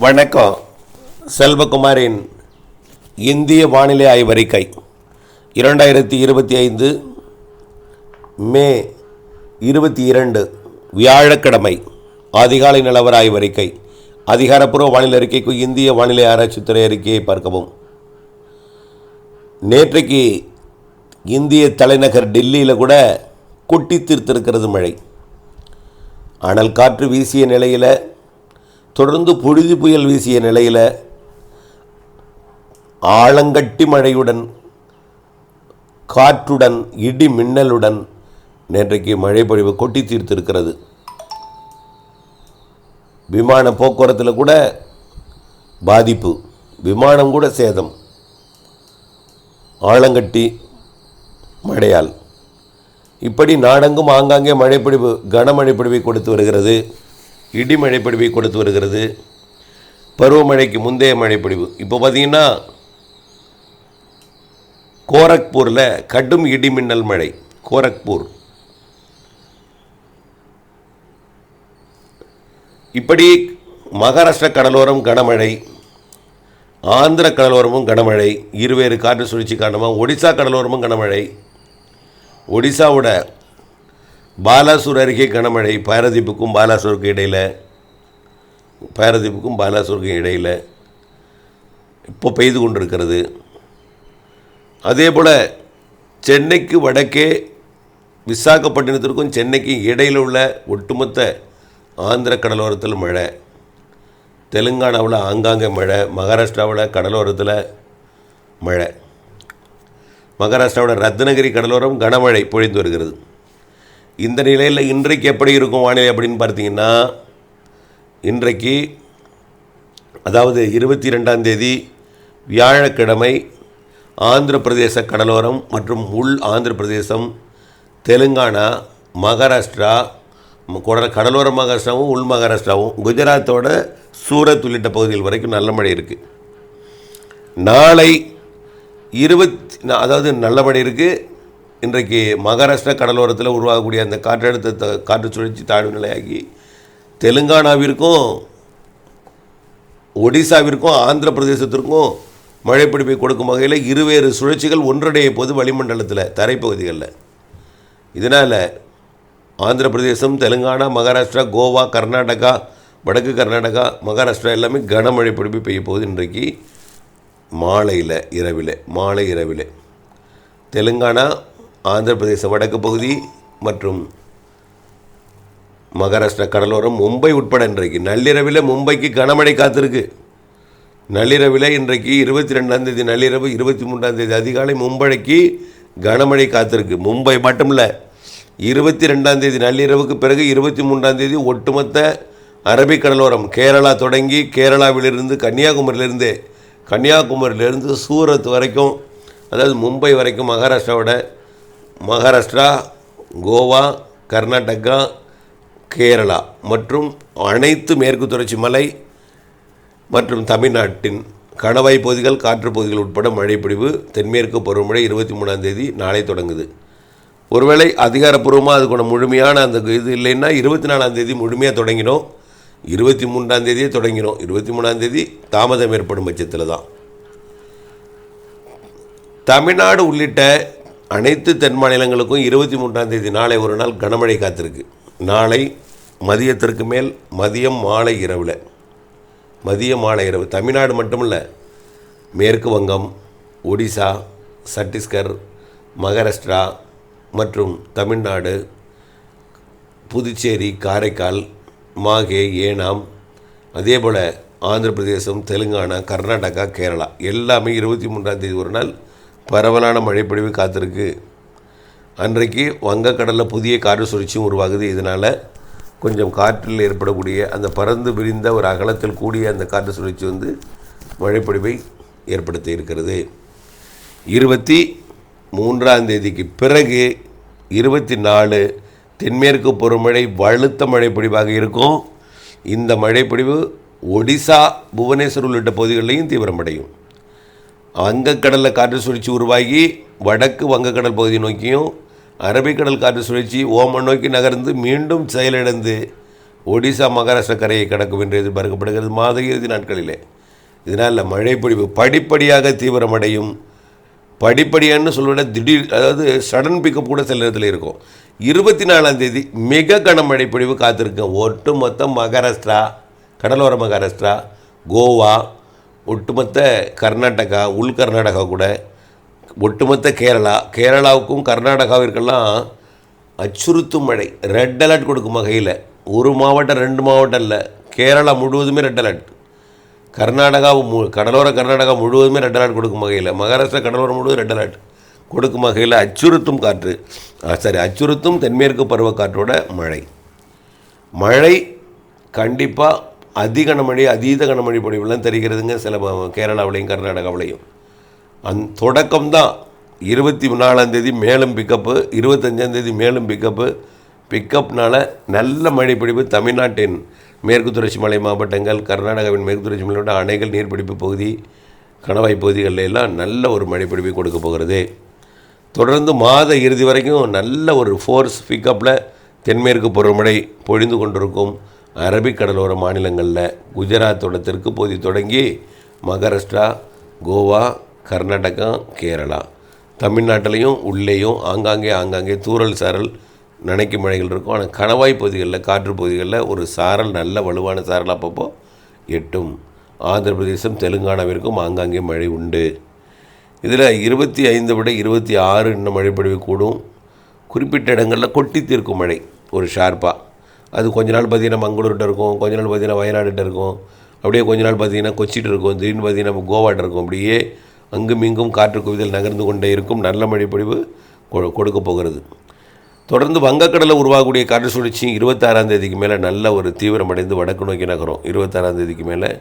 வணக்கம். செல்வகுமாரின் இந்திய வானிலை ஆய்வறிக்கை. இரண்டாயிரத்தி இருபத்தி ஐந்து மே இருபத்தி இரண்டு வியாழக்கிழமை அதிகாலை நிலவர ஆய்வறிக்கை. அதிகாரப்பூர்வ வானிலை அறிக்கைக்கு இந்திய வானிலை ஆராய்ச்சித்துறை அறிக்கையை பார்க்கவும். நேற்றைக்கு இந்திய தலைநகர் டெல்லியில் கூட கொட்டி தீர்த்திருக்கிறது மழை. அனல் காற்று வீசிய நிலையில் தொடர்ந்து புழுதி புயல் வீசிய நிலையில் ஆழங்கட்டி மழையுடன் காற்றுடன் இடி மின்னலுடன் நேற்றைக்கு மழை பொழிவு கொட்டி தீர்த்திருக்கிறது. விமான போக்குவரத்தில் கூட பாதிப்பு விமானம் கூட சேதம். ஆழங்கட்டி மழையால். இப்படி நாடெங்கும் ஆங்காங்கே மழைப்பிடிவு கனமழை பொழிவை கொடுத்து வருகிறது. இடி மழைப்பொழிவை கொடுத்து வருகிறது. பருவமழைக்கு முந்தைய மழைப்பொழிவு. இப்போ பார்த்தீங்கன்னா கோரக்பூரில் கடும் இடி மின்னல் மழை. கோரக்பூர். இப்படி மகாராஷ்டிர கடலோரம் கனமழை ஆந்திர கடலோரமும் கனமழை இருவேறு காற்று சுழற்சி காரணமாக ஒடிசா கடலோரமும் கனமழை. ஒடிசாவோட பாலாசூர் அருகே கனமழை பாரதீப்புக்கும் பாலாசூருக்கும் இடையில் பாரதீப்புக்கும் பாலாசூருக்கும் இடையில் இப்போ பெய்து கொண்டிருக்கிறது. அதே போல் சென்னைக்கு வடக்கே விசாகப்பட்டினத்திற்கும் சென்னைக்கும் இடையில் உள்ள ஒட்டுமொத்த ஆந்திர கடலோரத்தில் மழை. தெலுங்கானாவில் ஆங்காங்கே மழை மகாராஷ்டிராவில் கடலோரத்தில் மழை. மகாராஷ்டிராவோட ரத்னகிரி கடலோரம் கனமழை பொழிந்து வருகிறது. இந்த நிலையில் இன்றைக்கு எப்படி இருக்கும் வானிலை அப்படின்னு பார்த்தீங்கன்னா இன்றைக்கு அதாவது இருபத்தி ரெண்டாம் தேதி வியாழக்கிழமை ஆந்திர பிரதேச கடலோரம் மற்றும் உள் ஆந்திர பிரதேசம் தெலுங்கானா மகாராஷ்டிரா ம- கொட- கடலோர மகாராஷ்டிராவும் உள் மகாராஷ்டிராவும் குஜராத்தோட சூரத் உள்ளிட்ட பகுதிகள் வரைக்கும் நல்ல மழை இருக்குது நாளை இருபத்தி அதாவது நல்ல மழை இருக்குது இன்றைக்கு மகாராஷ்டிரா கடலோரத்தில் உருவாகக்கூடிய அந்த காற்றழுத்த காற்று சுழற்சி தாழ்வு நிலையாகி தெலுங்கானாவிற்கும் ஒடிசாவிற்கும் ஆந்திர பிரதேசத்திற்கும் மழைப்பிடிப்பை கொடுக்கும் வகையில் இருவேறு சுழற்சிகள் ஒன்றடைய போது வளிமண்டலத்தில் தரைப்பகுதிகளில். இதனால் ஆந்திர பிரதேசம் தெலுங்கானா மகாராஷ்டிரா கோவா கர்நாடகா வடக்கு கர்நாடகா மகாராஷ்டிரா எல்லாமே கனமழை பிடிப்பு பெய்ய போகுது இன்றைக்கு மாலையில் இரவில் மாலை இரவில். தெலுங்கானா ஆந்திர பிரதேச வடக்கு பகுதி மற்றும் மகாராஷ்டிரா கடலோரம் மும்பை உட்பட இன்றைக்கு. நள்ளிரவில் மும்பைக்கு கனமழை காத்திருக்கு. நள்ளிரவில் இன்றைக்கு இருபத்தி ரெண்டாம் தேதி நள்ளிரவு இருபத்தி மூன்றாம் தேதி அதிகாலை மும்பைக்கு கனமழை காத்திருக்கு. மும்பை மட்டும் இல்லை இருபத்தி ரெண்டாம் தேதி நள்ளிரவுக்கு பிறகு இருபத்தி மூன்றாம் தேதி ஒட்டுமொத்த அரபிக் கடலோரம் கேரளா தொடங்கி கேரளாவிலிருந்து கன்னியாகுமரியிலிருந்து கன்னியாகுமரியிலிருந்து சூரத் வரைக்கும் அதாவது மும்பை வரைக்கும் மகாராஷ்டிராவோட மகாராஷ்டிரா கோவா கர்நாடகா கேரளா மற்றும் அனைத்து மேற்கு தொடர்ச்சி மலை மற்றும் தமிழ்நாட்டின் கணவாய் பகுதிகள் காற்று பகுதிகள் உட்பட மழைப்பிடிவு தென்மேற்கு பருவமழை இருபத்தி மூணாம் தேதி நாளை தொடங்குது. ஒருவேளை அதிகாரப்பூர்வமாக அதுக்கான முழுமையான அந்த இது இல்லைன்னா இருபத்தி நாலாம் தேதி முழுமையாக தொடங்கினோம் இருபத்தி மூன்றாம் தேதியே தொடங்கினோம் இருபத்தி மூணாம் தேதி தாமதம் ஏற்படும் பட்சத்தில் தான் தமிழ்நாடு உள்ளிட்ட அனைத்து தென் மாநிலங்களுக்கும் இருபத்தி மூன்றாம் தேதி நாளை ஒரு நாள் கனமழை காத்திருக்கு. நாளை மதியத்திற்கு மேல் மதியம் மாலை இரவில். மதிய மாலை இரவு. தமிழ்நாடு மட்டுமில்ல மேற்கு வங்கம் ஒடிசா சத்தீஸ்கர் மகாராஷ்டிரா மற்றும் தமிழ்நாடு புதுச்சேரி காரைக்கால் மாகே ஏனாம் அதே போல் ஆந்திர பிரதேசம் தெலுங்கானா கர்நாடகா கேரளா. எல்லாமே இருபத்தி மூன்றாம் தேதி ஒரு நாள் பரவலான மழைப்பொழிவு காத்திருக்கு. அன்றைக்கு வங்கக்கடலில் புதிய காற்று சுழற்சியும் உருவாகுது. இதனால் கொஞ்சம் காற்றில் ஏற்படக்கூடிய அந்த பறந்து விரிந்த ஒரு அகலத்தில் கூடிய அந்த காற்று சுழற்சி வந்து மழைப்பொழிவை ஏற்படுத்தி இருக்கிறது. இருபத்தி மூன்றாம் தேதிக்கு பிறகு இருபத்தி நாலு தென்மேற்கு பருவமழை வலுத்த மழைப்பொழிவாக இருக்கும். இந்த மழைப்பொழிவு ஒடிசா புவனேஸ்வர் உள்ளிட்ட பகுதிகளிலையும் தீவிரமடையும். வங்கக்கடலில் காற்று சுழற்சி உருவாகி வடக்கு வங்கக்கடல் பகுதி நோக்கியும் அரபிக்கடல் காற்று சுழற்சி ஓமன் நோக்கி நகர்ந்து மீண்டும் செயலிழந்து ஒடிசா மகாராஷ்டிரா கரையை கடக்கும் என்று எதிர்பார்க்கப்படுகிறது மாத இறுதி நாட்களிலே. இதனால் மழை பொழிவு படிப்படியாக தீவிரமடையும். படிப்படியான்னு சொல்லுவிட திடீர் அதாவது சடன் பிக்கப் கூட சில நேரத்தில் இருக்கும். இருபத்தி நாலாம் தேதி மிக கனமழை பொழிவு காத்திருக்கேன் ஒட்டு மொத்தம் மகாராஷ்டிரா கடலோர மகாராஷ்டிரா கோவா ஒட்டுமொத்த கர்நாடகா உள் கர்நாடகா கூட ஒட்டுமொத்த கேரளா கேரளாவுக்கும் கர்நாடகாவிற்கெல்லாம் அச்சுறுத்தும் மழை. ரெட் அலர்ட் கொடுக்கும் வகையில். ஒரு மாவட்டம் ரெண்டு மாவட்டம் இல்லை. கேரளா முழுவதுமே ரெட் அலர்ட் கர்நாடகா மு கடலோர கர்நாடகா முழுவதுமே ரெட் அலர்ட் கொடுக்கும் வகையில். மகாராஷ்டிரா கடலோரம் முழுவதும் ரெட் அலர்ட் கொடுக்கும் வகையில் அச்சுறுத்தும் காற்று. ஆ, சரி அச்சுறுத்தும் தென்மேற்கு பருவக்காற்றோட மழை. மழை கண்டிப்பாக அதிக கனமழை அதீத கனமழை பொழிவுலாம் தெரிகிறதுங்க சில கேரளாவிலையும் கர்நாடகாவிலையும். அந் தொடக்கம்தான். இருபத்தி நாலாந்தேதி மேலும் பிக்கப்பு இருபத்தஞ்சாந்தேதி மேலும் பிக்கப்பு பிக்கப்னால் நல்ல மழை தமிழ்நாட்டின் மேற்கு தொடர்ச்சி மலை மாவட்டங்கள் கர்நாடகாவின் மேற்கு தொடர்ச்சி மலையோட அணைகள் நீர்பிடிப்பு பகுதி கணவாய் பகுதிகளில் எல்லாம் நல்ல ஒரு மழைப்பிடிப்பை கொடுக்க போகிறது. தொடர்ந்து மாத இறுதி வரைக்கும் நல்ல ஒரு ஃபோர்ஸ் பிக்கப்பில் தென்மேற்கு பருவமழை பொழிந்து கொண்டிருக்கும். அரபிக் கடலோர மாநிலங்களில் குஜராத்தோட தெற்கு பகுதி தொடங்கி மகாராஷ்டிரா கோவா கர்நாடகா கேரளா. தமிழ்நாட்டிலையும் உள்ளேயும் ஆங்காங்கே ஆங்காங்கே தூரல் சாரல் நனைக்கும் மழைகள் இருக்கும். ஆனால் கணவாய் பகுதிகளில் காற்று பகுதிகளில் ஒரு சாரல் நல்ல வலுவான சாரல் அப்பப்போ எட்டும். ஆந்திர பிரதேசம் தெலுங்கானாவிற்கும் ஆங்காங்கே மழை உண்டு. இதில் இருபத்தி ஐந்து விட இருபத்தி ஆறு இன்னும் மழை பொழிவு கூடும். குறிப்பிட்ட இடங்களில் கொட்டி தீர்க்கும் மழை ஒரு ஷார்ப்பாக அது கொஞ்ச நாள் பார்த்தீங்கன்னா மங்களூர்கிட்ட இருக்கும் கொஞ்ச நாள் பார்த்தீங்கன்னா வயநாடுகிட்ட இருக்கும். அப்படியே கொஞ்ச நாள் பார்த்திங்கன்னா கொச்சிகிட்ட இருக்கும் திடீர்னு பார்த்தீங்கன்னா கோவாட்ட இருக்கும். அப்படியே அங்கும் இங்கும் காற்று குவிதல் நகர்ந்து கொண்டே இருக்கும். நல்ல மழை பொழிவு கொ- கொடுக்க போகிறது. தொடர்ந்து வங்கக்கடலில் உருவாகக்கூடிய காற்று சுழற்சி இருபத்தாறாம் தேதிக்கு மேலே நல்ல ஒரு தீவிரமடைந்து வடக்கு நோக்கி நகரும். இருபத்தாறாம் தேதிக்கு மேலே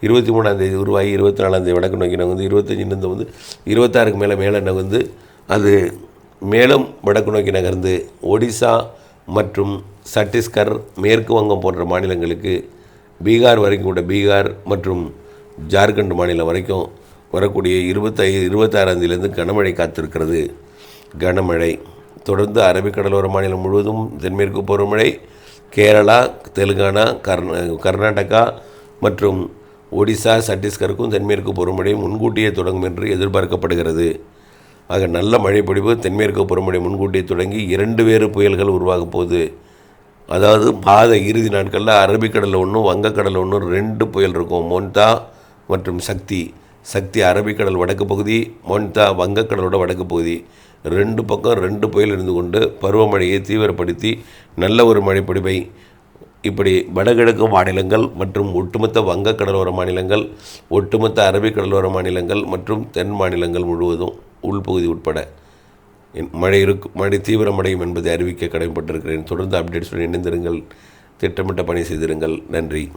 இருபத்தி மூணாம் தேதி உருவாகி இருபத்தி நாலாம் தேதி வடக்கு நோக்கி நகர்ந்து இருபத்தஞ்சிலிருந்து வந்து இருபத்தாறுக்கு மேலே மேலே நகர்ந்து அது மேலும் வடக்கு நோக்கி நகர்ந்து ஒடிசா மற்றும் சத்தீஸ்கர் மேற்கு வங்கம் போன்ற மாநிலங்களுக்கு பீகார் வரைக்கும் கூட பீகார் மற்றும் ஜார்க்கண்ட் மாநிலம் வரைக்கும் வரக்கூடிய இருபத்தை இருபத்தாறாந்தேதியிலேருந்து கனமழை காத்திருக்கிறது. கனமழை. தொடர்ந்து அரபிக்கடலோர மாநிலம் முழுவதும் தென்மேற்கு பருவமழை கேரளா தெலுங்கானா கர்நா கர்நாடகா மற்றும் ஒடிசா சத்தீஸ்கருக்கும் தென்மேற்கு பருவமழை முன்கூட்டியே தொடங்கும் என்று எதிர்பார்க்கப்படுகிறது. ஆக நல்ல மழை பொழிவு தென்மேற்கு பருவமழை முன்கூட்டியே தொடங்கி இரண்டு வேறு புயல்கள் உருவாகப் போகுது. அதாவது பாத இறுதி நாட்களில் அரபிக்கடலில் ஒன்றும் வங்கக்கடலில் ஒன்றும் ரெண்டு புயல் இருக்கும். மொன்தா மற்றும் சக்தி. சக்தி அரபிக்கடல் வடக்கு பகுதி மொன்தா வங்கக்கடலோட வடக்கு பகுதி. ரெண்டு பக்கம் ரெண்டு புயல் இருந்து கொண்டு பருவமழையை தீவிரப்படுத்தி நல்ல ஒரு மழை இப்படி வடகிழக்கு மாநிலங்கள் மற்றும் ஒட்டுமொத்த வங்கக்கடலோர மாநிலங்கள் ஒட்டுமொத்த அரபிக்கடலோர மாநிலங்கள் மற்றும் தென் மாநிலங்கள் முழுவதும் உள்பகுதி உட்பட மழை இருக்கும் மழை தீவிரமடையும் என்பதை அறிவிக்க கடமைப்பட்டிருக்கிறேன். தொடர்ந்து அப்டேட்ஸுடன் இணைந்திருங்கள். திட்டமிட்ட பணி செய்திருங்கள். நன்றி.